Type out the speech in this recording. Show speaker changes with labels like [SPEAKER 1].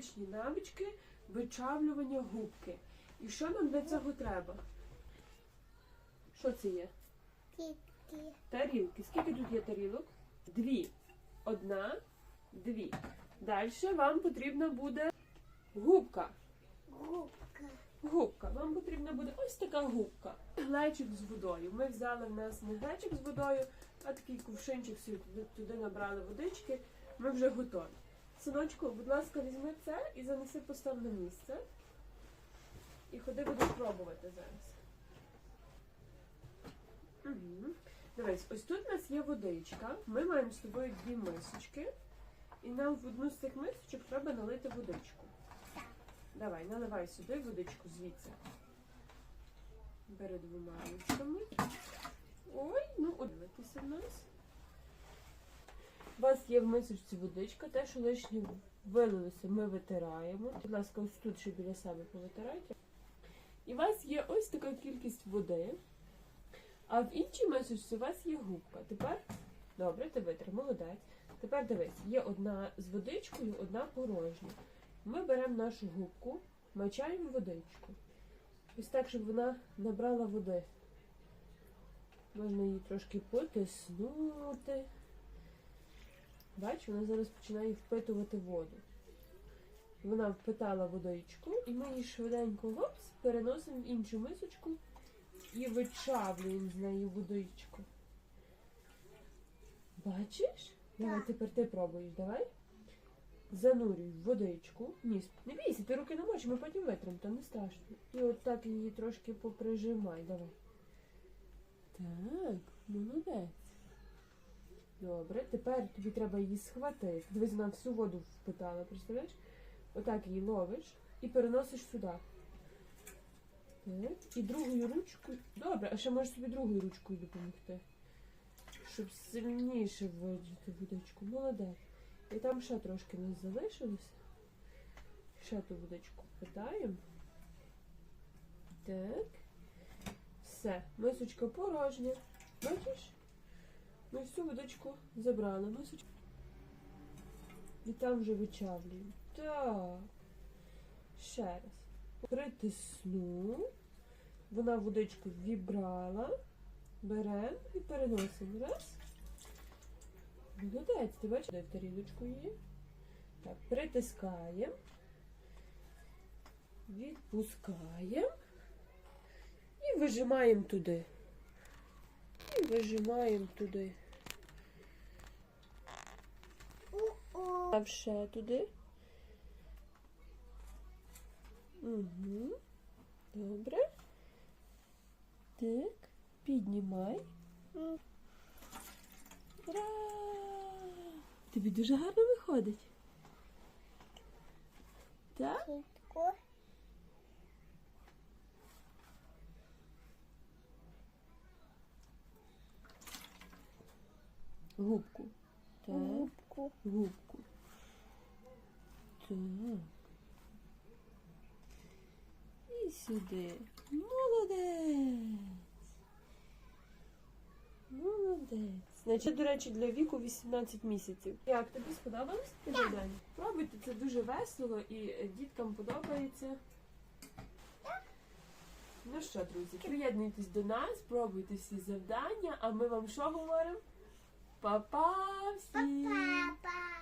[SPEAKER 1] практичні навички вичавлювання губки. І що нам для цього треба? Що це є? Тарілки. Скільки тут є тарілок? Дві. Одна, дві. Далі вам потрібна буде губка.
[SPEAKER 2] губка.
[SPEAKER 1] Губка. Вам потрібна буде ось така губка. Глечик з водою. Ми взяли в нас не глечик з водою, а такий кувшинчик туди набрали водички. Ми вже готові. Синочку, будь ласка, візьми це і занеси постав на місце. І ходи будеш пробувати зараз. Угу. Дивись, ось тут у нас є водичка. Ми маємо з тобою дві мисочки. І нам в одну з цих мисочок треба налити водичку. Давай, наливай сюди водичку звідси. Бери двома ручками. Ой, ну одивитися в нас. У вас є в мисочці водичка, те, що лишнє вилилося, ми витираємо. Будь ласка, ось тут ще біля себе повитирайте. І у вас є ось така кількість води. А в іншій мисочці у вас є губка. Тепер, добре, ти витри, молодець. Тепер дивись, є одна з водичкою, одна порожня. Ми беремо нашу губку, мачаємо водичку. Ось так, щоб вона набрала води. Можна її трошки потиснути. Бач, вона зараз починає впитувати воду. Вона впитала водичку, і ми її швиденько гопс, переносимо в іншу мисочку і вичавлюємо з неї водичку. Бачиш? Давай тепер ти пробуєш, давай. Занурюй в водичку. Ні, не бійся, ти руки не можеш, ми потім витримо, то не страшно. І от так її трошки поприжимай, давай. Так, молодець. Добре, тепер тобі треба її схватити. Дивись, вона всю воду впитала, представляєш? Отак її ловиш і переносиш сюди. Так, і другою ручкою. Добре, а ще можеш собі другою ручкою допомогти. Щоб сильніше видіти водичку. Молодець. І там ще трошки не залишилося. Ще ту водичку питаємо. Так. Все. Мисочка порожня. Бачиш? Ми всю водичку забрали. Мисочку. І там вже вичавлюємо. Так. Ще раз. Притисну. Вона водичку вібрала. Беремо і переносимо. Раз. Молодець, ти бачиш, де в її. Так, притискаємо. Відпускаємо. І вижимаємо туди. Вижимаємо туди. А ще туди. Угу. Добре. Так, піднімай. Ура! Тобі дуже гарно виходить. Так? Губку. Так.
[SPEAKER 2] Губку.
[SPEAKER 1] Губку. Так. І сюди. Молодець. Молодець. Значить, до речі, для віку 18 місяців. Як тобі сподобалось це завдання? Пробуйте, це дуже весело і діткам подобається. Ну що, друзі, приєднуйтесь до нас, пробуйте всі завдання, а ми вам що говоримо? Bye bye.
[SPEAKER 2] Bye bye.